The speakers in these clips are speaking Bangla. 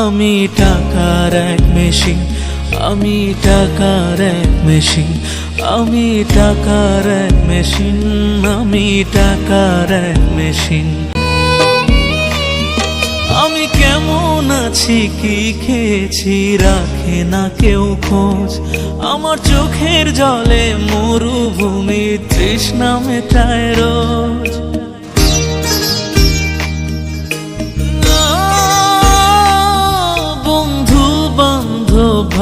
আমি টাকার এক মেশিন, আমি টাকার এক মেশিন, আমি টাকার এক মেশিন, আমি টাকার এক মেশিন। আমি কেমন আছি, কি খেয়েছি, রাখে না কেউ খোঁজ। আমার চোখের জলে মরুভূমি তৃষ্ণা মেটায় রোজ।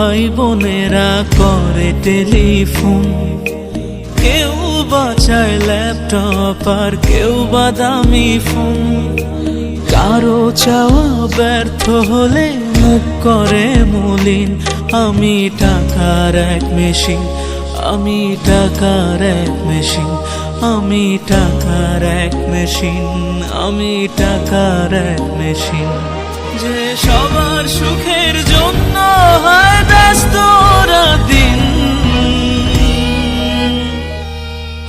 ভাই বোনেরা করে টেলিফোন। কেউ বাঁচায় ল্যাপটপ আর কেউ বাদামি ফোন। কারও চাওয়া ব্যর্থ হলে মুখ করে মলিন। আমি টাকার এক মেশিন, আমি টাকার এক মেশিন, আমি টাকার এক মেশিন, আমি টাকার এক মেশিন। যে সবার সুখের